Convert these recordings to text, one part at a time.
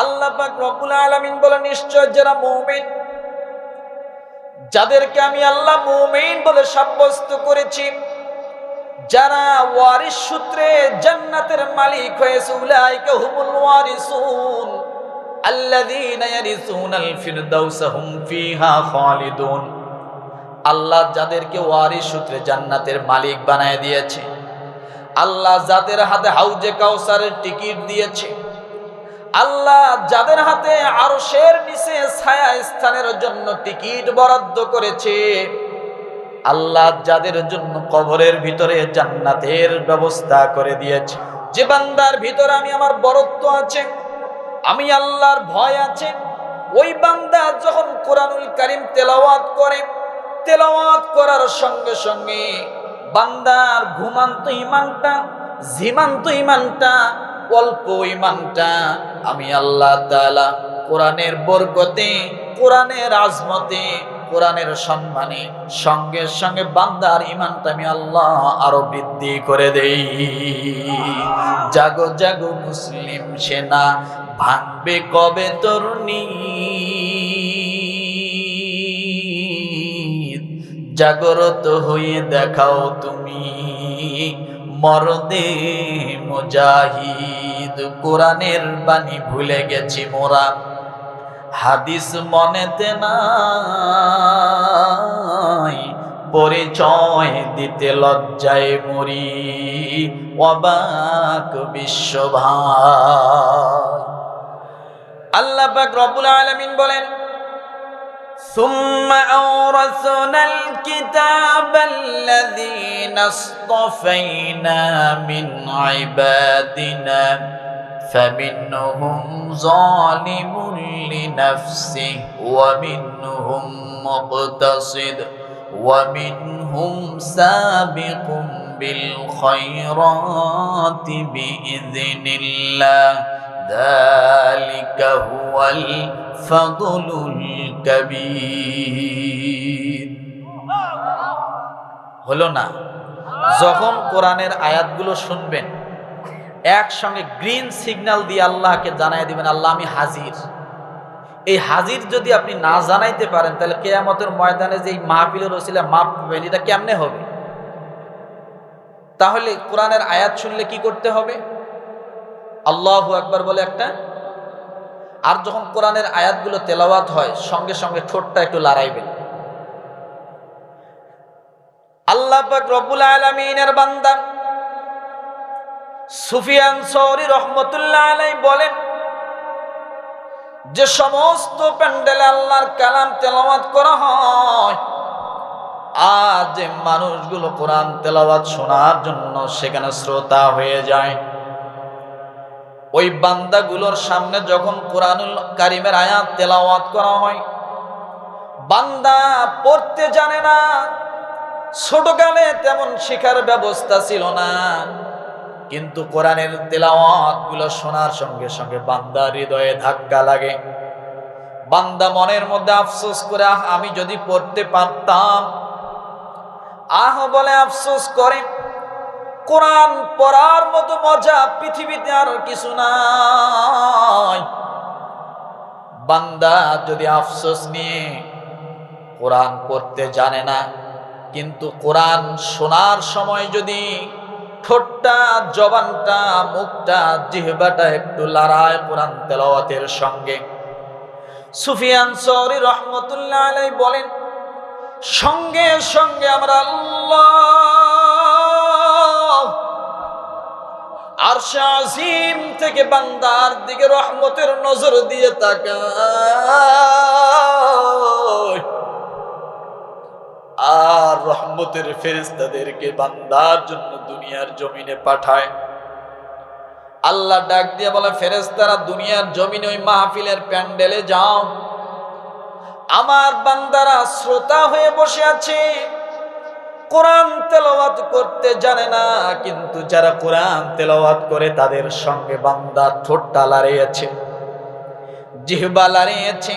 আল্লাহ পাক রব্বুল আলামিন বলে, নিশ্চয় যারা মুমিন, যাদেরকে আমি আল্লাহ মুমিন বলে সাব্যস্ত করেছি, যারা ওয়ারিস সূত্রে জান্নাতের মালিক হয়েছে, উলাইকা হুমুল ওয়ারিসুন, আল্লাযীনা ইয়ারিসুনাল ফিরদাউসা হুম ফিহা খালিদুন। আল্লাহ যাদেরকে ওয়ারিস সূত্রে জান্নাতের মালিক বানায় দিয়েছে। আল্লাহ যাদের হাতে হাউজে কাউসারের টিকিট দিয়েছে আল্লাহ যাদের হাতে আরশের নিচে ছায়া স্থানের জন্য টিকিট বরাদ্দ করেছে, আল্লাহ যাদের জন্য কবরের ভিতরে জান্নাতের ব্যবস্থা করে দিয়েছে। যে বান্দার ভিতরে আমি আমার বরত্ব আছে, আমি আল্লাহর ভয় আছে, ওই বান্দা যখন কোরআনুল কারিম তেলাওয়াত করে, তেলাওয়াত করার সঙ্গে সঙ্গে বান্দার ঘুমান্ত ইমানটা, ঝিমান্ত ইমানটা অল্প ইমানটা আমি আল্লাহ তাআলা কোরআনের বরকতে, কোরআনের আজমতে, কোরআনের সম্মানে সঙ্গে সঙ্গে বান্দার ইমানটা আমি আল্লাহ আরও বৃদ্ধি করে দেই। জাগো জাগো মুসলিম সেনা, ভাঙবে কবে তরুণী? জাগরত হয়ে দেখাও তুমি। মরদে মুজাহিদ, কোরআনের বাণী ভুলে গেছি মোরা। হাদিস মনেতে নাই, পরিচয় দিতে লজ্জায় মরি। অবাক বিশ্বভাই। আল্লাহ পাক রব্বুল আলামিন বলেন ثم أورثنا الكتاب الذين اصطفينا من عبادنا فمنهم ظالم لنفسه ومنهم مقتصد ومنهم سابق بالخيرات بإذن الله. ذلك هو الفضل الكبير হলো না যখন কোরআনের আয়াতগুলো শুনবেন একসঙ্গে গ্রিন সিগন্যাল দিয়ে আল্লাহকে জানাই দিবেন আল্লাহ আমি হাজির এই হাজির যদি আপনি না জানাইতে পারেন তাহলে কেয়ামতের ময়দানে যে এই মাহফিলের ওসিলা মাপ পাবেন এটা কেমনে হবে তাহলে কোরআনের আয়াত শুনলে কি করতে হবে আল্লাহু একবার বলে একটা? আর যখন কোরআনের আয়াতগুলো তেলাওয়াত হয়, সঙ্গে সঙ্গে ঠোঁটটা একটু লড়াইবেন। আল্লাহ পাক রব্বুল আলামিনের বান্দা সুফিয়ান সৌরি রহমতুল্লাহ আলাই বলেন, যে সমস্ত প্যান্ডেলে আল্লাহর কালাম তেলাওয়াত করা হয় আজ যে মানুষগুলো কোরআন তেলাওয়াত শোনার জন্য সেখানে শ্রোতা হয়ে যায়। ওই বান্দাগুলোর সামনে যখন কোরআনুল কারিমের আয়াত তেলাওয়াত করা হয়, বান্দা পড়তে জানে না, ছোটকালে তেমন শেখার ব্যবস্থা ছিল না। কিন্তু কোরআনের তেলাওয়াতগুলো শোনার সঙ্গে সঙ্গে বান্দা হৃদয়ে ধাক্কা লাগে। বান্দা মনের মধ্যে আফসোস করে, আহ, আমি যদি পড়তে পারতাম, আহ, বলে আফসোস করে। কোরআন পড়ার মতো মজা পৃথিবীতে আর কিছু নাই। বান্দা যদি আফসোস নিয়ে কোরআন পড়তে জানে না, কিন্তু কোরআন শোনার সময় যদি ঠোঁটটা, জবানটা, মুখটা, জিহবাটা একটু লড়ায় কোরআন তেলাওয়াতের সঙ্গে। সুফিয়ান সরি রহমতুল্লাহ বলেন, সঙ্গে সঙ্গে আমরা আল্লাহ আর আজিম থেকে বান্দার দিকে রহমতের নজর দিয়ে তাকায়। আর রহমতের ফেরেস্তাদেরকে বান্দার জন্য দুনিয়ার জমিনে পাঠায়। আল্লাহ ডাক দিয়ে বলে ফেরেস্তারা দুনিয়ার জমিনে ওই মাহফিলের প্যান্ডেলে যাও। আমার বান্দারা শ্রোতা হয়ে বসে আছে। কোরআন তেলাওয়াত করতে জানে না, কিন্তু যারা কোরআন তেলাওয়াত করে তাদের সঙ্গে বান্দা ঠোঁটটা লাড়িয়েছে, জিহবা লাড়িয়েছে,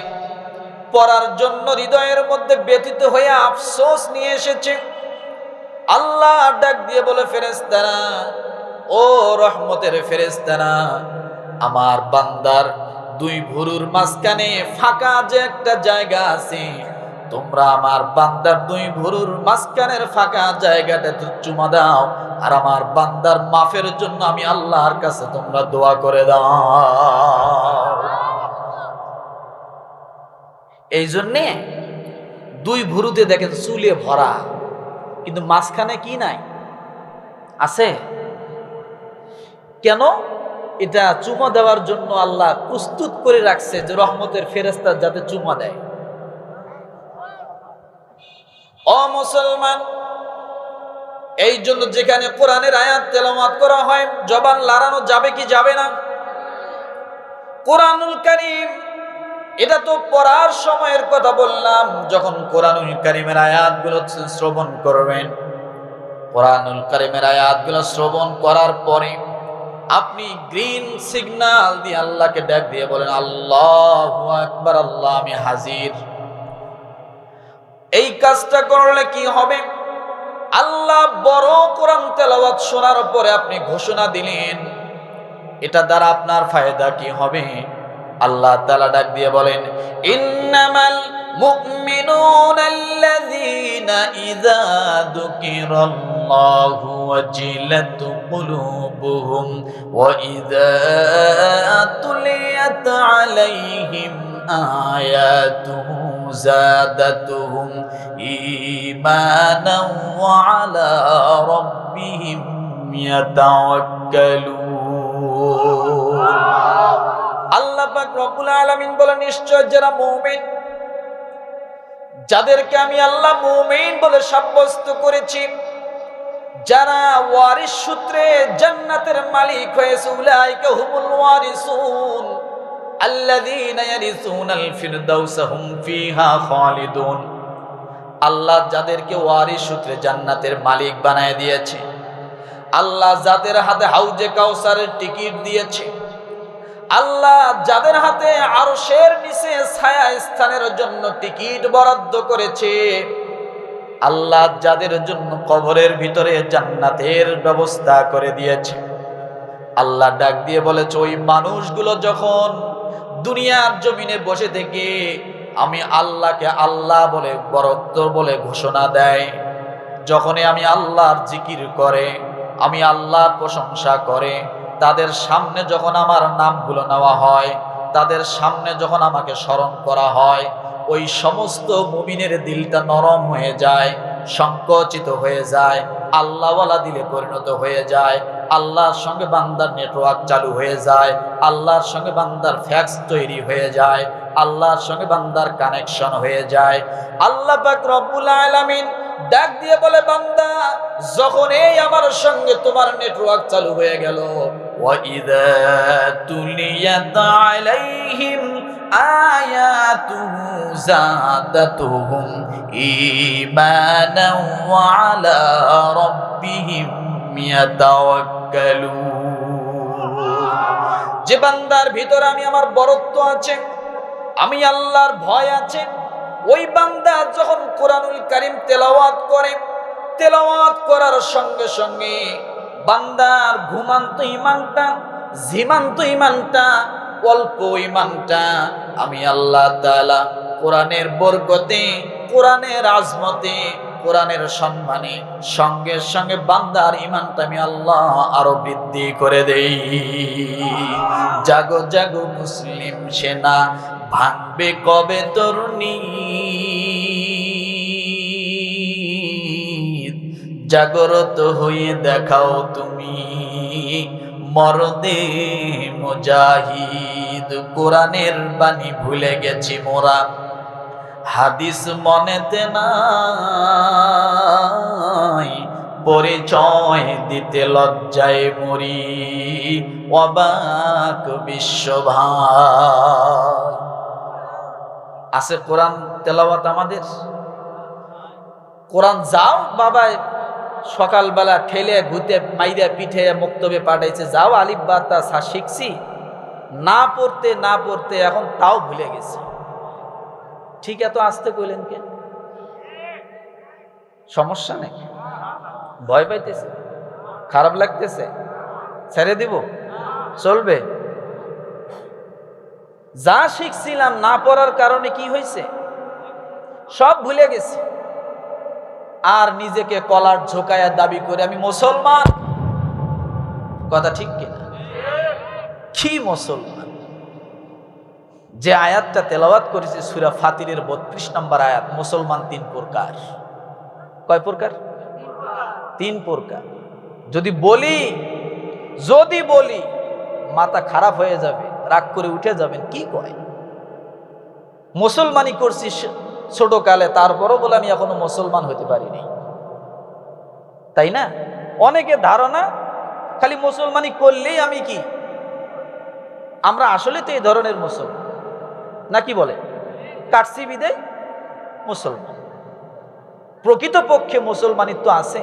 পড়ার জন্য হৃদয়ের মধ্যে ব্যতীত হয়ে আফসোস নিয়ে এসেছে। আল্লাহ ডাক দিয়ে বলে ফেরেস্তারা ও রহমতের ফেরেস্তারা আমার বান্দার দুই ভুরুর মাঝখানে ফাঁকা যে একটা জায়গা আছে তোমরা আমার বান্দার দুই ভুরুর মাঝখানের ফাঁকা জায়গাটাতে চুমা দাও, আর আমার বান্দার মাফের জন্য আমি আল্লাহর কাছে তোমরা দোয়া করে দাও। এই জন্যে দুই ভুরুতে দেখেন চুলে ভরা, কিন্তু মাঝখানে কি নাই? আছে? কেন? এটা চুমা দেওয়ার জন্য আল্লাহ প্রস্তুত করে রাখছে যে রহমতের ফেরেস্তা যাতে চুমা দেয়। অ মুসলমান, এই জন্য যেখানে কোরআনের আয়াত তেলাওয়াত করা হয়, জবান লাড়ানো যাবে কি যাবে না? কোরআনুল কারীম, এটা তো পড়ার সময়ের কথা বললাম, যখন কোরআনুল কারীমের আয়াতগুলো শ্রবণ করবেন। কোরআনুল কারীমের আয়াতগুলো শ্রবণ করার পরে আপনি গ্রিন সিগন্যাল দিয়ে আল্লাহকে ডাক দিয়ে বলেন, আল্লাহ আকবার, আল্লাহ আমি হাজির। এই কাজটা করলে কি হবে? আল্লাহ বড় কোরআন তেলাওয়াত শোনার পরে আপনি ঘোষণা দিলেন, এটা দ্বারা আপনার ফায়দা কি হবে? আল্লাহ তালা ডাক দিয়ে বলেন, ইন্নামাল মুমিনুন আল্লাযীনা ইযা যুকিরাল্লাহু ওয়াজিলাত কুলুবুহুম ওয়া ইযা তুলিয়াত আলাইহিম আয়াতুহু زادتهم إيمانا وعلى ربهم يتوكلون আল্লাহ পাক রব্বুল আলামিন বলে নিশ্চয় যারা মুমিন যাদেরকে আমি আল্লাহ মুমিন বলে সাব্যস্ত করেছি যারা ওয়ারিস সূত্রে জান্নাতের মালিক হয়েছে উলাইকা হুমুল ওয়ারিসুন হুম আল্লাহ যাদেরকে ওয়ারিস সূত্রে জান্নাতের মালিক বানায় দিয়েছে। আল্লাহ যাদের হাতে হাউজে কাউসারের টিকিট দিয়েছে। আল্লাহ যাদের হাতে আরশের নিচে ছায়া স্থানের জন্য টিকিট বরাদ্দ করেছে। আল্লাহ যাদের জন্য কবরের ভিতরে জান্নাতের ব্যবস্থা করে দিয়েছে। আল্লাহ ডাক দিয়ে বলেছে, ওই মানুষগুলো যখন দুনিয়ার জমিনে বসে থেকে আমি আল্লাহকে আল্লাহ বলে, বরত্ব বলে ঘোষণা দেয়। যখনই আমি আল্লাহর জিকির করে, আমি আল্লাহর প্রশংসা করে, তাদের সামনে যখন আমার নামগুলো নেওয়া হয়, তাদের সামনে যখন আমাকে স্মরণ করা হয়, ওই সমস্ত মুমিনের দিলটা নরম হয়ে যায়, সংকোচিত হয়ে যায়, আল্লাহওয়ালা দিলে পরিণত হয়ে যায় আল্লাহর সঙ্গে বান্দার নেটওয়ার্ক চালু হয়ে যায় আল্লাহর সঙ্গে বান্দার ফ্যাক্স তৈরি হয়ে যায় আল্লাহর সঙ্গে বান্দার কানেকশন হয়ে যায় আল্লাহ পাক রব্বুল আলামিন ডাক দিয়ে বলে বান্দা যখন এই আমার সঙ্গে তোমার নেটওয়ার্ক চালু হয়ে গেল وَإِذَا تُلِيَتْ عَلَيْهِمْ آيَاتُهُ زَادَتْهُمْ إِيمَانًا وَعَلَى رَبِّهِمْ يَتَوَكَّلُونَ যে বান্দার ভিতর আমি আমার বরত্ব আছে, আমি আল্লাহর ভয় আছে, ওই বান্দা যখন কোরআনুল কারিম তেলাওয়াত করে, তেলাওয়াত করার সঙ্গে সঙ্গে বান্দার ঘুমান্ত ইমানটা ঝিমান্ত ইমানটা অল্প ইমানটা আমি আল্লাহ তাআলা কোরআনের বরকতে কোরআনের আজমতে, কোরআনের সম্মানে সঙ্গে সঙ্গে বান্দার ইমানটা আমি আল্লাহ আরও বৃদ্ধি করে দেই। জাগো জাগো মুসলিম সেনা, ভাঙবে কবে তরুণী? জাগরত হয়ে দেখাও তুমি মরদে মুজাহিদ। কোরআনের বাণী ভুলে গেছি মোরা। হাদিস মনেতে নাই, পরিচয় দিতে লজ্জায় মরি, অবাক বিশ্বভাই আছে কোরআন তেলাওয়াত আমাদের? কোরআন যাও বাবা সকালবেলা ঠেলে ঘুতে মাইরা পিঠে মুক্তবে পাঠাইছে, যাও আলিফ বাতা শিখছি, না পড়তে না পড়তে, এখন তাও ভুলে গেছে। ঠিক এত আসতে কইলেন কে সমস্যা নেই ভয় পাইতেছে? খারাপ লাগতেছে? ছেড়ে দিব? চলবে? যা শিখছিলাম না পড়ার কারণে কি হয়েছে সব ভুলে গেছি। আর নিজেকে কলার ঝোকায়া দাবি করে আমি মুসলমান। কথা ঠিক কিনা? কি মুসলমান? যে আয়াতটা তেলাওয়াত করেছে সুরা ফাতিরের বত্রিশ নম্বর আয়াত, মুসলমান তিন প্রকার। কয় প্রকার? তিন প্রকার। যদি বলি যদি বলি, মাথা খারাপ হয়ে যাবে, রাগ করে উঠে যাবেন, কি কয়? মুসলমানি করছি স- ছোট কালে তারপরও বলে আমি এখনও মুসলমান হতে পারিনি। তাই না? অনেকে ধারণা, খালি মুসলমানি করলেই আমি কি? আমরা আসলে তো এই ধরনের মুসলমান। নাকি বলে? কাটসি বিদে মুসলমান। প্রকৃতপক্ষে মুসলমানিত্ব আছে।